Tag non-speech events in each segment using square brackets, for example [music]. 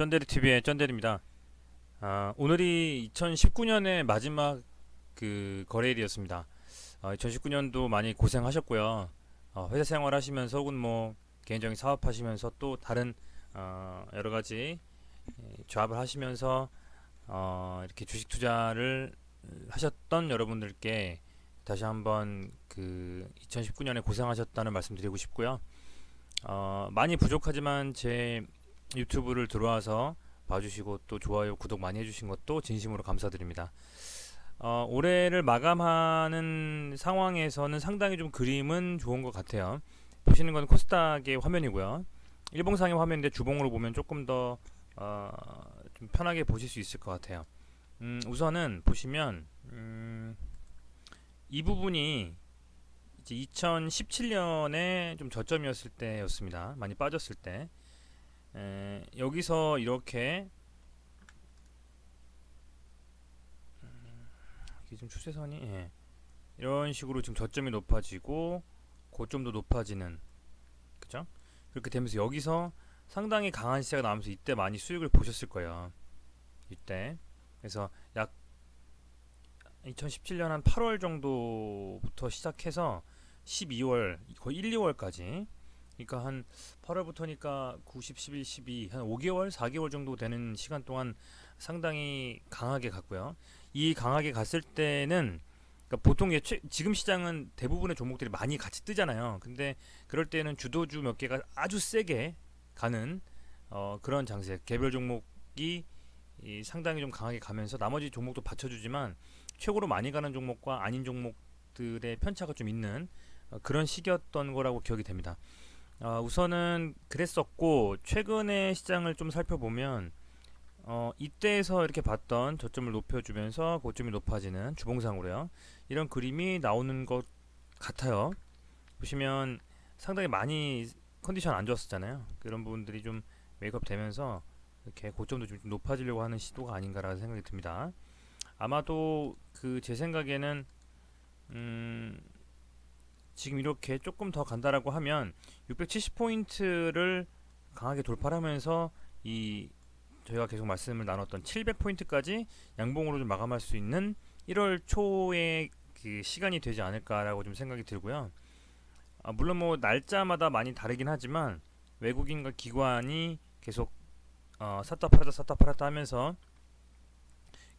쩐데리 TV의 쩐데리입니다. 아, 오늘이 2019년의 마지막 그 거래일이었습니다. 아, 2019년도 많이 고생하셨고요. 어, 회사 생활 하시면서 혹은 뭐 개인적인 사업 하시면서 또 다른 어, 여러 가지 예, 조합을 하시면서 어, 이렇게 주식 투자를 하셨던 여러분들께 다시 한번 그 2019년에 고생하셨다는 말씀드리고 싶고요. 어, 많이 부족하지만 제 유튜브를 들어와서 봐주시고 또 좋아요, 구독 많이 해주신 것도 진심으로 감사드립니다. 어, 올해를 마감하는 상황에서는 상당히 좀 그림은 좋은 것 같아요. 보시는 건 코스닥의 화면이고요. 일봉상의 화면인데 주봉으로 보면 조금 더 어, 좀 편하게 보실 수 있을 것 같아요. 음, 우선은 보시면 음, 이 부분이 이제 2017년에 좀 저점이었을 때였습니다. 많이 빠졌을 때. 에, 여기서 이렇게 음, 이게 좀 추세선이 예. 이런 식으로 지금 저점이 높아지고 고점도 높아지는 그죠? 그렇게 되면서 여기서 상당히 강한 시세가 나오면서 이때 많이 수익을 보셨을 거예요. 이때 그래서 약 2017년 한 8월 정도부터 시작해서 12월 거의 1, 2월까지 그러니까 한 8월부터니까 9, 10, 11, 12, 한 5개월, 4개월 정도 되는 시간 동안 상당히 강하게 갔고요. 이 강하게 갔을 때는 그러니까 보통 예, 최- 지금 시장은 대부분의 종목들이 많이 같이 뜨잖아요. 근데 그럴 때는 주도주 몇 개가 아주 세게 가는 어, 그런 장세. 개별 종목이 이 상당히 좀 강하게 가면서 나머지 종목도 받쳐주지만 최고로 많이 가는 종목과 아닌 종목들의 편차가 좀 있는 어, 그런 시기였던 거라고 기억이 됩니다. 어, 우선은 그랬었고 최근의 시장을 좀 살펴보면 어, 이때에서 이렇게 봤던 저점을 높여주면서 고점이 높아지는 주봉상으로요. 이런 그림이 나오는 것 같아요. 보시면 상당히 많이 컨디션 안 좋았었잖아요. 그런 부분들이 좀 메이크업 되면서 이렇게 고점도 좀 높아지려고 하는 시도가 아닌가라는 생각이 듭니다. 아마도 그 제 생각에는 음, 지금 이렇게 조금 더 간다라고 하면 670포인트를 강하게 돌파를 하면서 이 저희가 계속 말씀을 나눴던 700포인트까지 양봉으로 좀 마감할 수 있는 1월 초의 그 시간이 되지 않을까라고 좀 생각이 들고요. 아, 물론 뭐 날짜마다 많이 다르긴 하지만 외국인과 기관이 계속 어, 샀다 팔았다 샀다 팔았다 하면서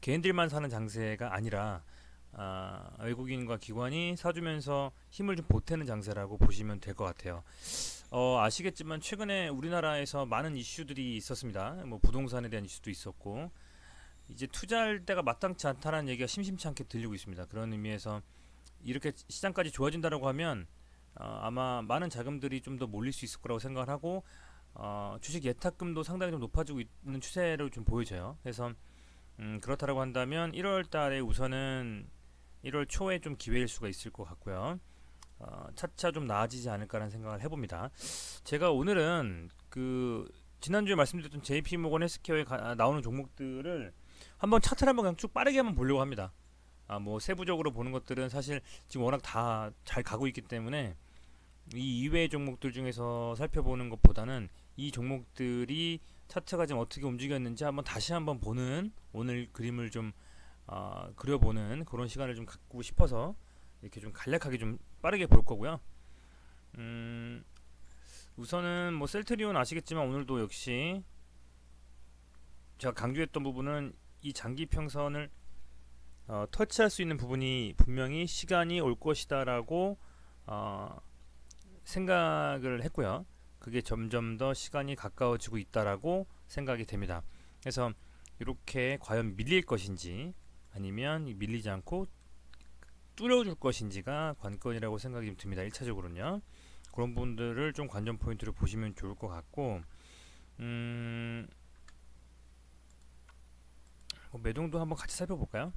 개인들만 사는 장세가 아니라 아, 외국인과 기관이 사주면서 힘을 좀 보태는 장세라고 보시면 될 것 같아요. 어, 아시겠지만 최근에 우리나라에서 많은 이슈들이 있었습니다. 뭐 부동산에 대한 이슈도 있었고 이제 투자할 때가 마땅치 않다라는 얘기가 심심치 않게 들리고 있습니다. 그런 의미에서 이렇게 시장까지 좋아진다라고 하면 어, 아마 많은 자금들이 좀 더 몰릴 수 있을 거라고 생각을 하고 어, 주식 예탁금도 상당히 좀 높아지고 있는 추세로 좀 보여져요. 그래서 음, 그렇다라고 한다면 1월 달에 우선은 1월 초에 좀 기회일 수가 있을 것 같고요. 어, 차차 좀 나아지지 않을까라는 생각을 해봅니다. 제가 오늘은 그 지난주에 말씀드렸던 JP 모건 헬스케어에 가- 나오는 종목들을 한번 차트를 한번 그냥 쭉 빠르게 한번 보려고 합니다. 아, 뭐 세부적으로 보는 것들은 사실 지금 워낙 다 잘 가고 있기 때문에 이 이외의 종목들 중에서 살펴보는 것보다는 이 종목들이 차트가 지금 어떻게 움직였는지 한번 다시 한번 보는 오늘 그림을 좀 아, 그려보는 그런 시간을 좀 갖고 싶어서 이렇게 좀 간략하게 좀 빠르게 볼 거고요. 음, 우선은 뭐 셀트리온 아시겠지만 오늘도 역시 제가 강조했던 부분은 이 장기 평선을 어, 터치할 수 있는 부분이 분명히 시간이 올 것이다라고 어, 생각을 했고요. 그게 점점 더 시간이 가까워지고 있다라고 생각이 됩니다. 그래서 이렇게 과연 밀릴 것인지 아니면 이 밀리지 않고 뚫어줄 것인지가 관건이라고 생각이 좀 듭니다. 1차적으로는요. 그런 부분들을 좀 관전 포인트로 보시면 좋을 것 같고 음, 뭐 매동도 한번 같이 살펴볼까요?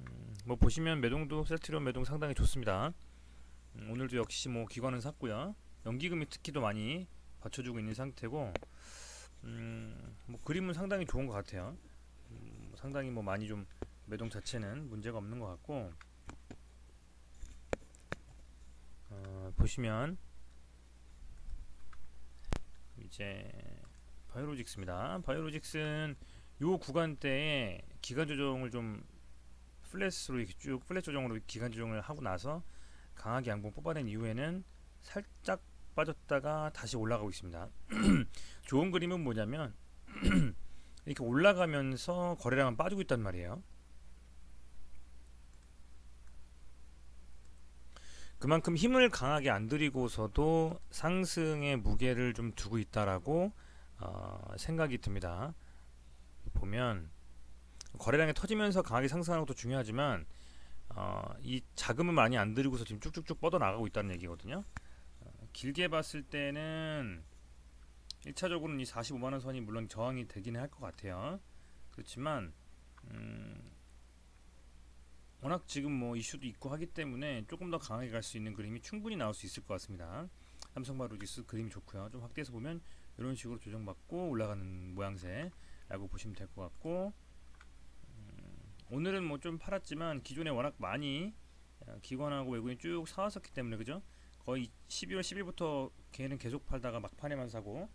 음, 뭐 보시면 매동도 셀트리온 매동 상당히 좋습니다. 음, 오늘도 역시 뭐 기관은 샀고요. 연기금이 특히도 많이 받쳐주고 있는 상태고 음, 뭐 그림은 상당히 좋은 것 같아요. 음, 상당히 뭐 많이 좀 매동 자체는 문제가 없는 것 같고 어, 보시면 이제 바이오로직스입니다. 바이오로직스는 요 구간대에 기간 조정을 좀 플랫으로 이렇게 쭉 플랫 조정으로 기간 조정을 하고 나서 강하게 양봉 뽑아낸 이후에는 살짝 빠졌다가 다시 올라가고 있습니다. [clears throat] 좋은 그림은 뭐냐면 [clears throat] 이렇게 올라가면서 거래량은 빠지고 있단 말이에요. 그만큼 힘을 강하게 안 들이고서도 상승의 무게를 좀 두고 있다라고 어, 생각이 듭니다. 보면 거래량이 터지면서 강하게 상승하는 것도 중요하지만 어, 이 자금을 많이 안 들이고서 지금 쭉쭉쭉 뻗어 나가고 있다는 얘기거든요. 어, 길게 봤을 때는 1차적으로는 이 45만 원 선이 물론 저항이 되긴 할 것 같아요. 그렇지만 음, 워낙 지금 뭐 이슈도 있고 하기 때문에 조금 더 강하게 갈 수 있는 그림이 충분히 나올 수 있을 것 같습니다. 삼성바로직스 그림이 좋고요. 좀 확대해서 보면 이런 식으로 조정받고 올라가는 모양새라고 보시면 될 것 같고 음, 오늘은 뭐 좀 팔았지만 기존에 워낙 많이 어, 기관하고 외국인 쭉 사왔었기 때문에 그죠? 거의 12월 10일부터 걔는 계속 팔다가 막판에만 사고 어,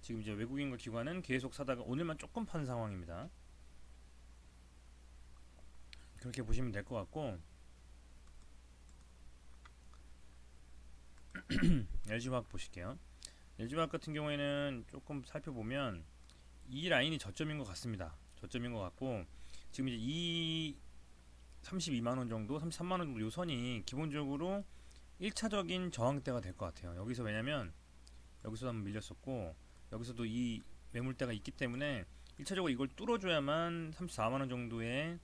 지금 이제 외국인과 기관은 계속 사다가 오늘만 조금 판 상황입니다. 그렇게 보시면 될 것 같고 [clears throat] LG화학 보실게요. LG화학 같은 경우에는 조금 살펴보면 이 라인이 저점인 것 같습니다. 저점인 것 같고 지금 이제 이 32만 원 정도, 33만 원 정도 요 선이 기본적으로 1차적인 저항대가 될 것 같아요. 여기서 왜냐면 여기서 한번 밀렸었고 여기서도 이 매물대가 있기 때문에 1차적으로 이걸 뚫어줘야만 34만 원 정도의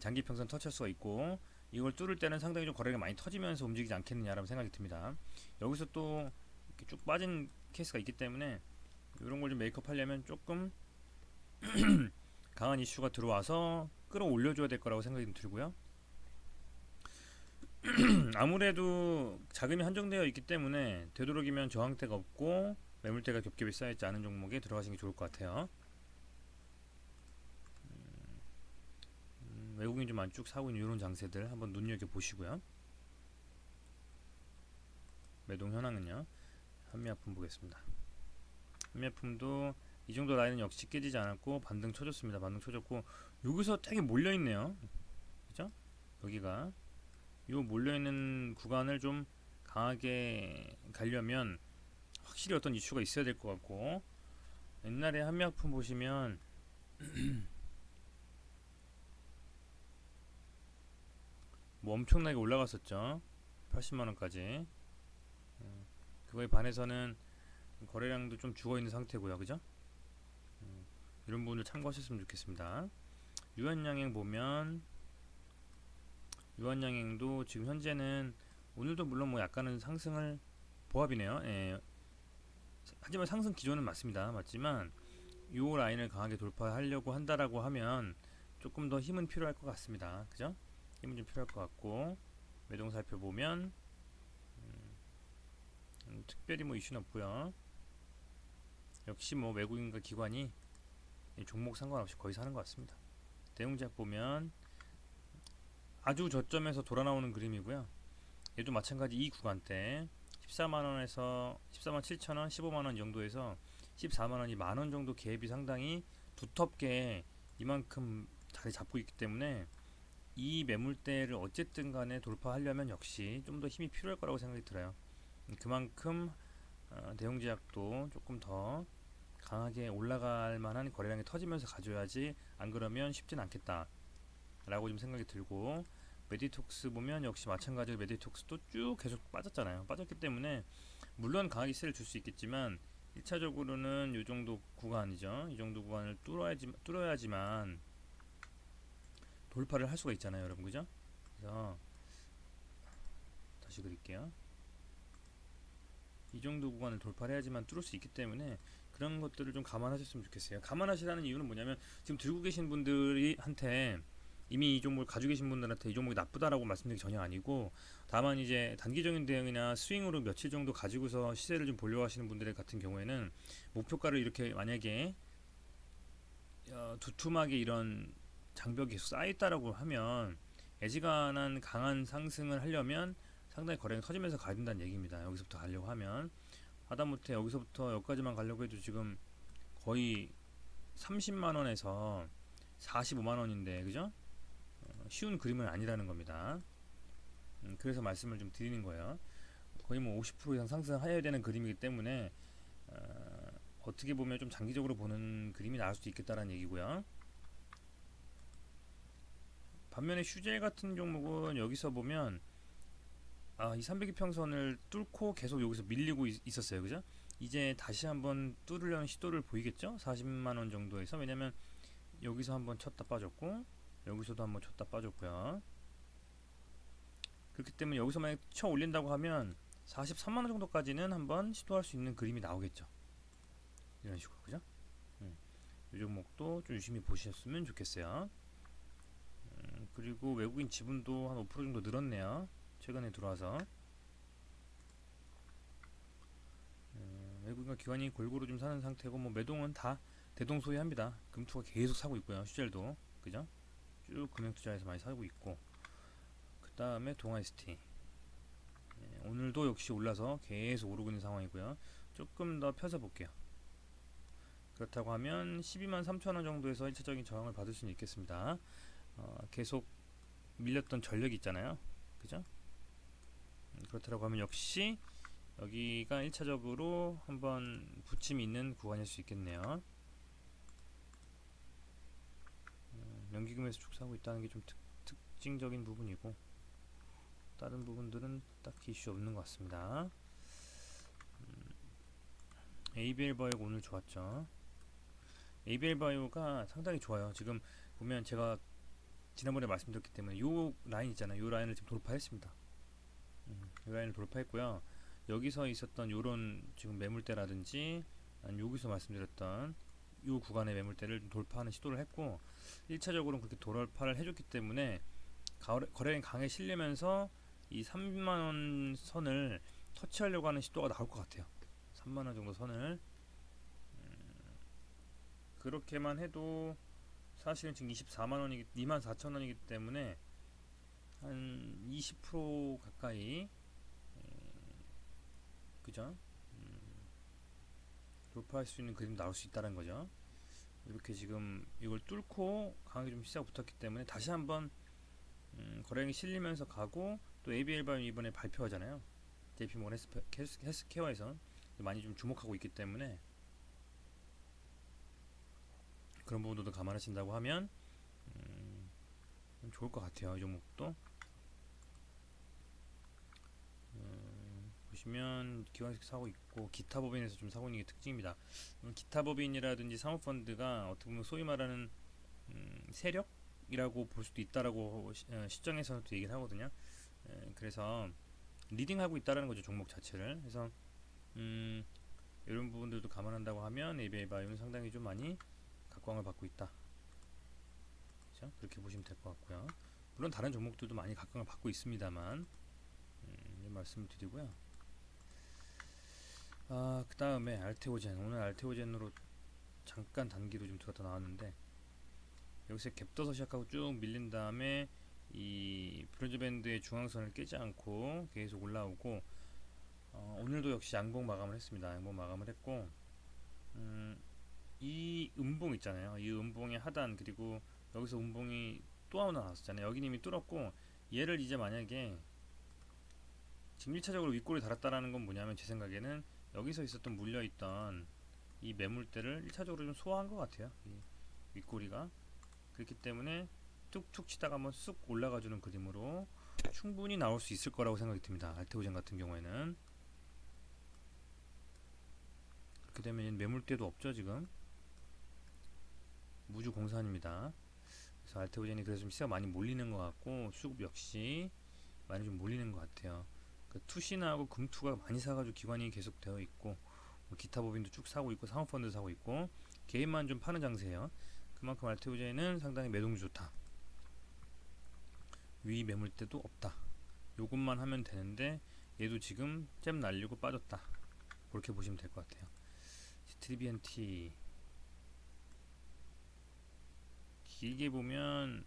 장기 평선 터치할 수가 있고 이걸 뚫을 때는 상당히 좀 거래가 많이 터지면서 움직이지 않겠느냐라는 생각이 듭니다. 여기서 또 이렇게 쭉 빠진 케이스가 있기 때문에 이런 걸 좀 메이크업 하려면 조금 [clears throat] 강한 이슈가 들어와서 끌어올려줘야 될 거라고 생각이 좀 들고요. [clears throat] 아무래도 자금이 한정되어 있기 때문에 되도록이면 저항대가 없고 매물대가 겹겹이 쌓여있지 않은 종목에 들어가시는 게 좋을 것 같아요. 음, 외국인 좀 안 쭉 사고 있는 이런 장세들 한번 눈여겨 보시고요. 매동 현황은요. 한미약품 보겠습니다. 한미약품도 이 정도 라인은 역시 깨지지 않았고 반등 쳐줬습니다. 반등 쳐줬고 여기서 되게 몰려 있네요. 그죠? 여기가 요 몰려 있는 구간을 좀 강하게 가려면 확실히 어떤 이슈가 있어야 될 것 같고 옛날에 한미약품 보시면 [clears throat] 뭐 엄청나게 올라갔었죠. 80만 원까지. 음, 그거에 반해서는 거래량도 좀 죽어 있는 상태고요. 그죠? 음, 이런 부분을 참고하셨으면 좋겠습니다. 유한양행 보면 유한양행도 지금 현재는 오늘도 물론 뭐 약간은 상승을 보합이네요. 예. 하지만 상승 기조는 맞습니다. 맞지만 이 라인을 강하게 돌파하려고 한다라고 하면 조금 더 힘은 필요할 것 같습니다. 그죠? 힘은 좀 필요할 것 같고 매동 살펴보면 음, 음, 특별히 뭐 이슈는 없고요. 역시 뭐 외국인과 기관이 종목 상관없이 거의 사는 것 같습니다. 대웅작 보면 아주 저점에서 돌아 나오는 그림이고요. 얘도 마찬가지 이 구간대 14만원에서 14만 7천원, 15만원 정도에서 14만원이 만원 정도 갭이 상당히 두텁게 이만큼 자리 잡고 있기 때문에 이 매물대를 어쨌든 간에 돌파하려면 역시 좀 더 힘이 필요할 거라고 생각이 들어요. 그만큼 어, 대형제약도 조금 더 강하게 올라갈 만한 거래량이 터지면서 가져야지 안 그러면 쉽진 않겠다 라고 좀 생각이 들고 메디톡스 보면 역시 마찬가지로 메디톡스도 쭉 계속 빠졌잖아요. 빠졌기 때문에 물론 강하게 세를 줄 수 있겠지만 1차적으로는 이 정도 구간이죠. 이 정도 구간을 뚫어야지, 뚫어야지만 돌파를 할 수가 있잖아요 여러분. 그죠? 그래서 다시 그릴게요. 이 정도 구간을 돌파를 해야지만 뚫을 수 있기 때문에 그런 것들을 좀 감안하셨으면 좋겠어요. 감안하시라는 이유는 뭐냐면 지금 들고 계신 분들이 한테 이미 이 종목을 가지고 계신 분들한테 이 종목이 나쁘다라고 말씀드리기 전혀 아니고 다만 이제 단기적인 대응이나 스윙으로 며칠 정도 가지고서 시세를 좀 보려고 하시는 분들 같은 경우에는 목표가를 이렇게 만약에 어, 두툼하게 이런 장벽이 계속 쌓여있다라고 하면 애지간한 강한 상승을 하려면 상당히 거래가 터지면서 가야 된다는 얘기입니다. 여기서부터 가려고 하면 하다못해 여기서부터 여기까지만 가려고 해도 지금 거의 30만 원에서 45만 원인데 그죠? 어, 쉬운 그림은 아니라는 겁니다. 음, 그래서 말씀을 좀 드리는 거예요. 거의 뭐 50% 이상 상승해야 되는 그림이기 때문에 어, 어떻게 보면 좀 장기적으로 보는 그림이 나올 수도 있겠다라는 얘기고요. 반면에 슈젤 같은 종목은 여기서 보면 아, 이 302평선을 뚫고 계속 여기서 밀리고 있, 있었어요. 그죠? 이제 다시 한번 뚫으려는 시도를 보이겠죠? 40만 원 정도에서 왜냐면 여기서 한번 쳤다 빠졌고 여기서도 한번 쳤다 빠졌고요. 그렇기 때문에 여기서 만약 쳐 올린다고 하면 43만 원 정도까지는 한번 시도할 수 있는 그림이 나오겠죠. 이런 식으로 그죠? 음. 이 종목도 좀 유심히 보셨으면 좋겠어요. 음, 그리고 외국인 지분도 한 5% 정도 늘었네요. 최근에 들어와서 음, 외국인과 기관이 골고루 좀 사는 상태고 뭐 매동은 다 대동소이합니다. 금투가 계속 사고 있고요. 슈젤도 그죠? 쭉 금융 투자에서 많이 사고 있고 그 다음에 동아이스티 예, 오늘도 역시 올라서 계속 오르고 있는 상황이고요. 조금 더 펴서 볼게요. 그렇다고 하면 12만 3천원 정도에서 1차적인 저항을 받을 수는 있겠습니다. 어, 계속 밀렸던 전력이 있잖아요. 그죠? 음, 그렇다고 하면 역시 여기가 1차적으로 한번 붙임이 있는 구간일 수 있겠네요. 음, 연기금에서 쭉 사고 있다는 게 좀 특징적인 부분이고 다른 부분들은 딱히 이슈 없는 것 같습니다. 음, ABL 바이오가 오늘 좋았죠. ABL 바이오가 상당히 좋아요. 지금 보면 제가 지난번에 말씀드렸기 때문에 요 라인 있잖아요. 요 라인을 지금 돌파했습니다. 음, 이 라인을 돌파했고요. 여기서 있었던 요런 지금 매물대라든지 여기서 말씀드렸던 요 구간의 매물대를 좀 돌파하는 시도를 했고 1차적으로는 그렇게 돌파를 해줬기 때문에 거래, 거래량이 강에 실리면서 이 3만원 선을 터치하려고 하는 시도가 나올 것 같아요 3만원 정도 선을 음, 그렇게만 해도 사실은 지금 24만원이기 24,000원이기 때문에 한 20% 가까이 그죠? 음, 돌파할 수 있는 그림 나올 수 있다는 거죠. 이렇게 지금 이걸 뚫고 강하게 좀 시세가 붙었기 때문에 다시 한번 음, 거래량이 실리면서 가고 또 ABL 바이오 이번에 발표하잖아요. JP 모건 헬스케어에서 많이 좀 주목하고 있기 때문에 그런 부분도 감안하신다고 하면 음, 좋을 것 같아요. 이 종목도. 보시면 기관식 사고 있고 기타 법인에서 좀 사고 있는 게 특징입니다. 음, 기타 법인이라든지 사모펀드가 어떻게 보면 소위 말하는 음, 세력이라고 볼 수도 있다라고 시, 어, 시장에서도 얘기를 하거든요. 에, 그래서 리딩하고 있다라는 거죠 종목 자체를. 그래서 음, 이런 부분들도 감안한다고 하면 바이오는 상당히 좀 많이 각광을 받고 있다. 그렇죠? 그렇게 보시면 될 것 같고요. 물론 다른 종목들도 많이 각광을 받고 있습니다만 음, 이런 말씀을 드리고요. 아, 그 다음에 알테오젠. 오늘 알테오젠으로 잠깐 단기로 좀 들어갔다 나왔는데 여기서 갭 떠서 시작하고 쭉 밀린 다음에 이 브론즈 밴드의 중앙선을 깨지 않고 계속 올라오고 어, 오늘도 역시 양봉 마감을 했습니다. 양봉 마감을 했고 음, 이 음봉 있잖아요. 이 음봉의 하단 그리고 여기서 음봉이 또 하나 나왔었잖아요. 여기 님이 뚫었고 얘를 이제 만약에 지금 1차적으로 윗골이 달았다라는 건 뭐냐면 제 생각에는 여기서 있었던 물려있던 이 매물대를 1차적으로 좀 소화한 것 같아요. 이 윗꼬리가 그렇기 때문에 툭툭 치다가 한번 쑥 올라가주는 그림으로 충분히 나올 수 있을 거라고 생각이 듭니다. 알테오젠 같은 경우에는 그렇게 되면 매물대도 없죠 지금 무주 공산입니다. 그래서 알테오젠이 그래서 좀 시세가 많이 몰리는 것 같고 수급 역시 많이 좀 몰리는 것 같아요. 그 투신하고 금투가 많이 사가지고 기관이 계속 되어 있고 뭐 기타 법인도 쭉 사고 있고 상업펀드 사고 있고 개인만 좀 파는 장세예요. 그만큼 알테오젠은 상당히 매동주 좋다. 위 매물대도 없다. 요것만 하면 되는데 얘도 지금 잼 날리고 빠졌다. 그렇게 보시면 될 것 같아요. 트리비언티 길게 보면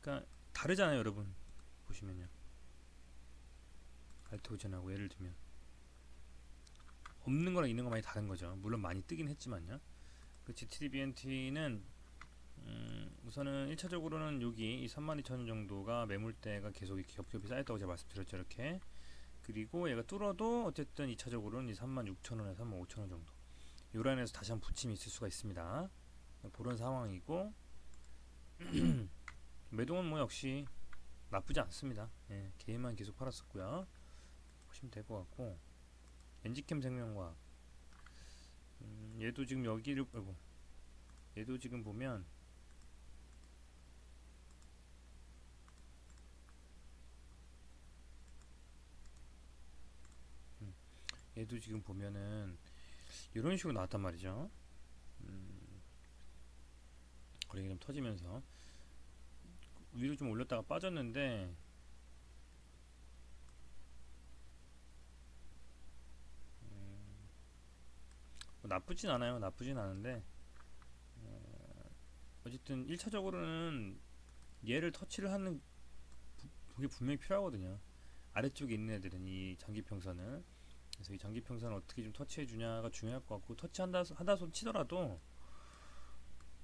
그러니까 다르잖아요, 여러분. 보시면요. 알토젠하고 예를 들면 없는 거랑 있는 거 많이 다른 거죠. 물론 많이 뜨긴 했지만요. 그 GTDBNT는 음, 우선은 1차적으로는 여기 이 32,000원 정도가 매물대가 계속 이렇게 겹겹이 쌓였다고 제가 말씀드렸죠. 이렇게 그리고 얘가 뚫어도 어쨌든 2차적으로는 이 36,000원에서 35,000원 정도 요 라인에서 다시 한번 부침이 있을 수가 있습니다. 그런 상황이고 [clears throat] 매동은 뭐 역시 나쁘지 않습니다. 예, 개인만 계속 팔았었고요. 보시면 될 것 같고 엔지캠 생명과학 음, 얘도 지금 여기를 아이고 얘도 지금 보면 음, 얘도 지금 보면은 이런 식으로 나왔단 말이죠. 음, 거래가 좀 터지면서 위로 좀 올렸다가 빠졌는데 뭐 나쁘진 않아요. 나쁘진 않은데 어, 어쨌든 1차적으로는 얘를 터치를 하는 부, 그게 분명히 필요하거든요. 아래쪽에 있는 애들은 이 장기평선을 그래서 이 장기평선을 어떻게 좀 터치해 주냐가 중요할 것 같고 터치한다 하다 손 치더라도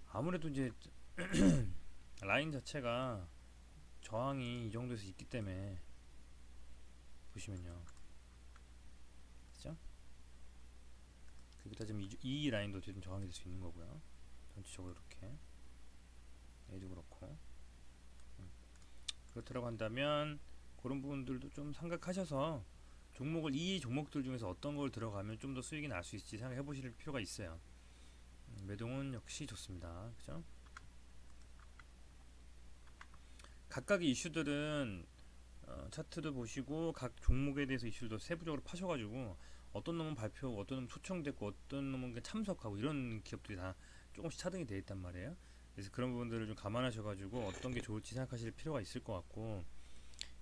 아무래도 이제 [clears throat] 라인 자체가 저항이 이 정도에서 있기 때문에 보시면요 그죠? 그게 따지면 이, 이 라인도 어쨌든 저항이 될 수 있는 거고요. 전체적으로 이렇게. 얘도 그렇고. 음. 그렇다고 한다면 그런 부분들도 좀 생각하셔서 종목을 이 종목들 중에서 어떤 걸 들어가면 좀 더 수익이 날 수 있을지 생각해 보실 필요가 있어요. 음, 매동은 역시 좋습니다. 그죠? 각각의 이슈들은 어, 차트도 보시고 각 종목에 대해서 이슈도 세부적으로 파셔가지고 어떤 놈은 발표, 어떤 놈은 초청됐고 어떤 놈은 참석하고 이런 기업들이 다 조금씩 차등이 되어 있단 말이에요. 그래서 그런 부분들을 좀 감안하셔가지고 어떤 게 좋을지 생각하실 필요가 있을 것 같고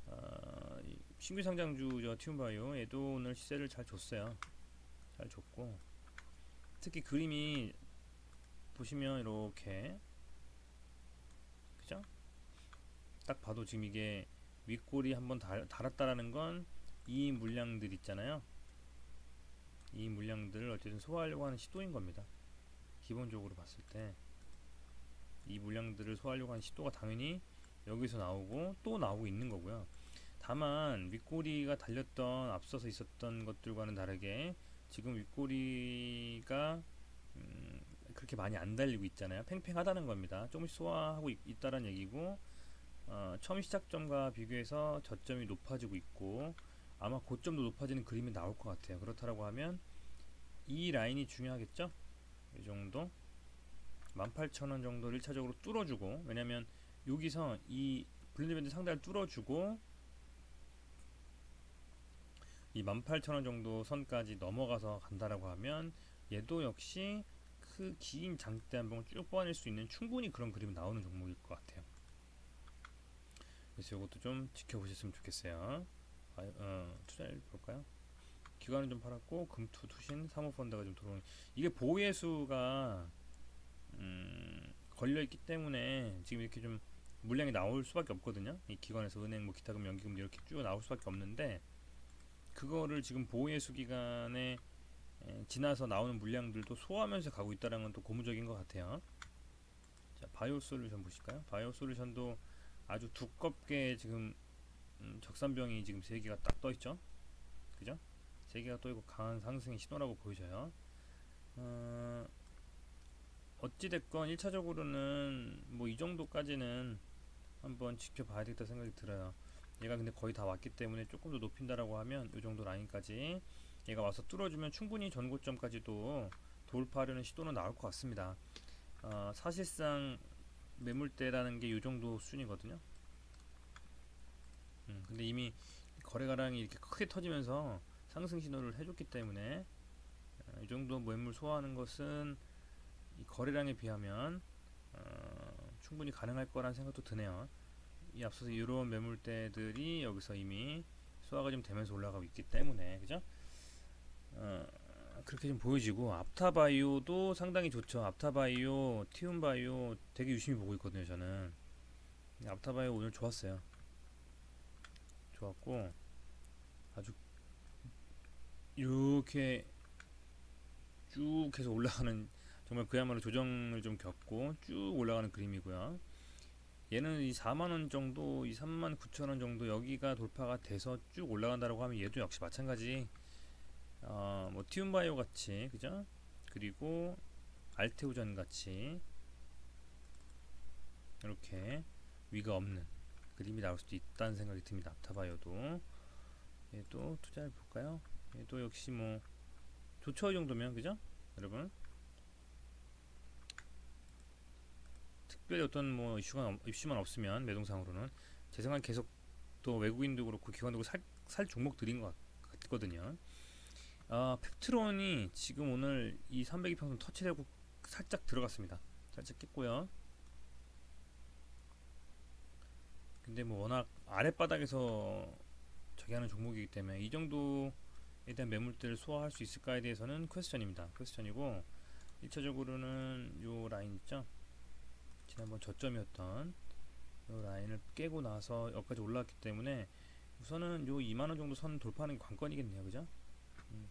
어, 이 신규 상장주 저 티움바이오 얘도 오늘 시세를 잘 줬어요. 잘 줬고 특히 그림이 보시면 이렇게 그죠? 딱 봐도 지금 이게 윗골이 한번 달, 달았다라는 건 이 물량들 있잖아요. 이 물량들을 어쨌든 소화하려고 하는 시도인 겁니다. 기본적으로 봤을 때 이 물량들을 소화하려고 하는 시도가 당연히 여기서 나오고 또 나오고 있는 거고요. 다만 윗꼬리가 달렸던 앞서서 있었던 것들과는 다르게 지금 윗꼬리가 음, 그렇게 많이 안 달리고 있잖아요. 팽팽하다는 겁니다. 조금씩 소화하고 있, 있다는 얘기고 어, 처음 시작점과 비교해서 저점이 높아지고 있고 아마 고점도 높아지는 그림이 나올 것 같아요. 그렇다고 하면 이 라인이 중요하겠죠? 이 정도 18,000원 정도를 1차적으로 뚫어주고 왜냐면 여기서 이 블렌드 밴드 상단을 뚫어주고 이 18,000원 정도 선까지 넘어가서 간다라고 하면 얘도 역시 그 긴 장대 한 번을 쭉 뽑아낼 수 있는 충분히 그런 그림이 나오는 종목일 것 같아요. 그래서 이것도 좀 지켜보셨으면 좋겠어요. 아, 어, 투자를 볼까요? 기관은 좀 팔았고 금투 투신 사모펀드가 좀 들어오는 이게 보유수가 음, 걸려 있기 때문에 지금 이렇게 좀 물량이 나올 수밖에 없거든요. 이 기관에서 은행 뭐 기타금 연기금 이렇게 쭉 나올 수밖에 없는데 그거를 지금 보유수 기간에 에, 지나서 나오는 물량들도 소화하면서 가고 있다는 건 또 고무적인 것 같아요. 자, 바이오 솔루션 보실까요? 바이오 솔루션도 아주 두껍게 지금 음, 적산병이 지금 세 개가 딱 떠 있죠. 그죠? 세 개가 떠 있고 강한 상승의 신호라고 보여져요. 어, 어찌됐건 1차적으로는 뭐 이 정도까지는 한번 지켜봐야 되겠다 생각이 들어요. 얘가 근데 거의 다 왔기 때문에 조금 더 높인다라고 하면 이 정도 라인까지 얘가 와서 뚫어주면 충분히 전고점까지도 돌파하려는 시도는 나올 것 같습니다. 어, 사실상 매물대라는 게 이 정도 수준이거든요. 음, 근데 이미 거래가량이 이렇게 크게 터지면서 상승 신호를 해줬기 때문에 어, 이 정도 매물 소화하는 것은 이 거래량에 비하면 어, 충분히 가능할 거란 생각도 드네요. 이 앞서서 이런 매물대들이 여기서 이미 소화가 좀 되면서 올라가고 있기 때문에 그죠? 어, 그렇게 좀 보여지고 앞타바이오도 상당히 좋죠. 앞타바이오, 티움바이오 되게 유심히 보고 있거든요. 저는 앞타바이오 오늘 좋았어요. 좋았고 아주 이렇게 쭉 계속 올라가는 정말 그야말로 조정을 좀 겪고 쭉 올라가는 그림이고요. 얘는 이 4만 원 정도, 이 3만 9천 원 정도 여기가 돌파가 돼서 쭉 올라간다라고 하면 얘도 역시 마찬가지. 어, 뭐 티움바이오 같이 그죠? 그리고 알테오전 같이 이렇게 위가 없는 그림이 나올 수도 있다는 생각이 듭니다. 앞타바이오도 얘도 투자해 볼까요? 얘도 역시 뭐 좋죠 이 정도면 그죠? 여러분 특별히 어떤 뭐 이슈가 없- 이슈만 없으면 매동상으로는 제 생각 계속 또 외국인도 그렇고 기관도 그렇고 살, 살 종목들인 것 같- 같거든요. 아 펩트론이 지금 오늘 이 302평선 터치되고 살짝 들어갔습니다. 살짝 깼고요. 근데 뭐 워낙 아랫바닥에서 저기 하는 종목이기 때문에 이 정도에 대한 매물대를 소화할 수 있을까에 대해서는 퀘스천입니다. 퀘스천이고 1차적으로는 요 라인 있죠? 지난번 저점이었던 요 라인을 깨고 나서 여기까지 올라왔기 때문에 우선은 요 2만원 정도 선 돌파하는 게 관건이겠네요. 그죠? 음,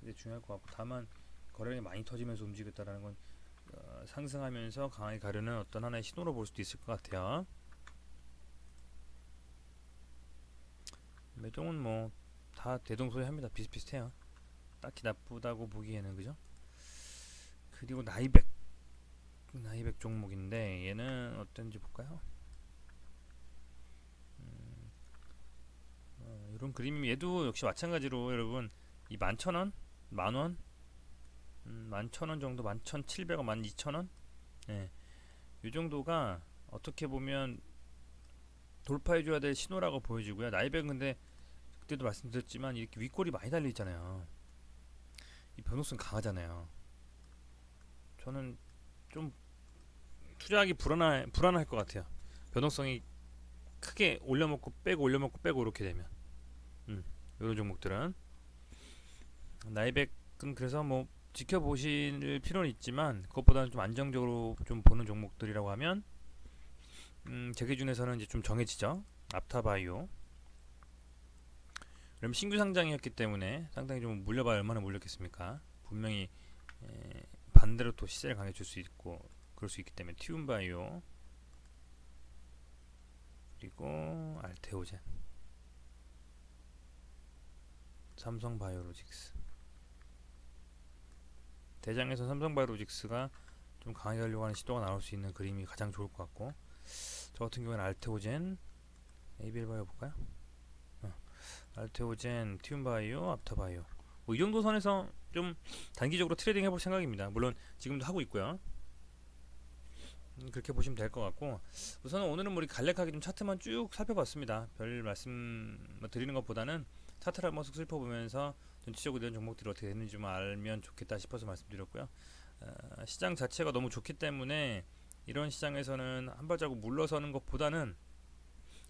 그게 중요할 것 같고 다만 거래량이 많이 터지면서 움직였다라는 건 어, 상승하면서 강하게 가려는 어떤 하나의 신호로 볼 수도 있을 것 같아요. 매종은 뭐 다 대동소이합니다. 비슷비슷해요. 딱히 나쁘다고 보기에는 그죠? 그리고 나이백 나이백 종목인데 얘는 어떤지 볼까요? 음, 어, 이런 그림이 얘도 역시 마찬가지로 여러분 이 만천원, 만원, 음, 만천원 정도, 만천칠백원, 만이천원, 예, 이 정도가 어떻게 보면 돌파해줘야 될 신호라고 보여지고요. 나이백은 근데 그때도 말씀드렸지만 이렇게 윗골이 많이 달려 있잖아요. 이 변동성 강하잖아요. 저는 좀 투자하기 불안할 불안할 것 같아요. 변동성이 크게 올려먹고 빼고 올려먹고 빼고 이렇게 되면, 음, 이런 종목들은 나이백은 그래서 뭐 지켜보실 필요는 있지만 그것보다는 좀 안정적으로 좀 보는 종목들이라고 하면, 음, 제 기준에서는 이제 좀 정해지죠. 앞타바이오. 그럼 신규 상장이었기 때문에 상당히 좀 물려봐야 얼마나 물렸겠습니까? 분명히 에, 반대로 또 시세를 강해줄 수 있고 그럴 수 있기 때문에 티움바이오 그리고 알테오젠 삼성바이오로직스 대장에서 삼성바이오로직스가 좀 강하게 가려고 하는 시도가 나올 수 있는 그림이 가장 좋을 것 같고 저 같은 경우에는 알테오젠 ABL바이오 볼까요? 알테오젠, 티움바이오, 앞타바이오 뭐 이 정도 선에서 좀 단기적으로 트레이딩 해볼 생각입니다. 물론 지금도 하고 있고요. 음, 그렇게 보시면 될 것 같고 우선은 오늘은 우리 간략하게 좀 차트만 쭉 살펴봤습니다. 별 말씀 뭐 드리는 것보다는 차트를 한번 쓱 살펴보면서 전체적으로 이런 종목들이 어떻게 되는지 좀 알면 좋겠다 싶어서 말씀드렸고요. 어, 시장 자체가 너무 좋기 때문에 이런 시장에서는 한 발자국 물러서는 것보다는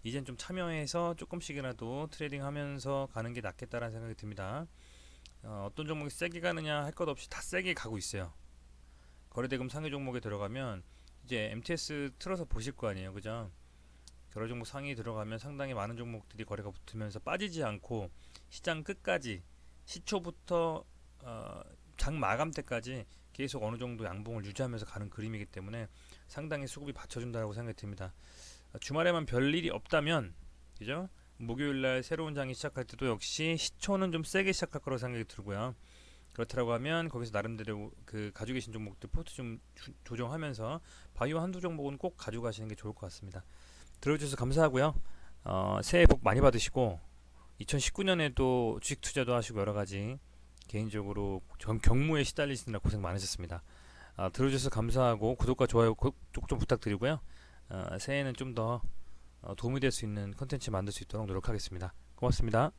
이젠 좀 참여해서 조금씩이라도 트레이딩 하면서 가는 게 낫겠다라는 생각이 듭니다. 어, 어떤 종목이 세게 가느냐 할 것 없이 다 세게 가고 있어요. 거래대금 상위 종목에 들어가면 이제 MTS 틀어서 보실 거 아니에요. 그죠? 거래 종목 상위 들어가면 상당히 많은 종목들이 거래가 붙으면서 빠지지 않고 시장 끝까지 시초부터 어, 장 마감 때까지 계속 어느 정도 양봉을 유지하면서 가는 그림이기 때문에 상당히 수급이 받쳐준다고 생각이 듭니다. 주말에만 별 일이 없다면 그죠? 목요일 날 새로운 장이 시작할 때도 역시 시초는 좀 세게 시작할 거라고 생각이 들고요. 그렇다고 하면 거기서 나름대로 그 가지고 계신 종목들 포트 좀 주- 조정하면서 바이오 한두 종목은 꼭 가져가시는 게 좋을 것 같습니다. 들어주셔서 감사하고요. 어, 새해 복 많이 받으시고 2019년에도 주식 투자도 하시고 여러 가지 개인적으로 경, 경무에 시달리시느라 고생 많으셨습니다. 아, 들어주셔서 감사하고 구독과 좋아요 꼭 좀 부탁드리고요. 어, 새해에는 좀 더 도움이 될 수 있는 컨텐츠 만들 수 있도록 노력하겠습니다. 고맙습니다.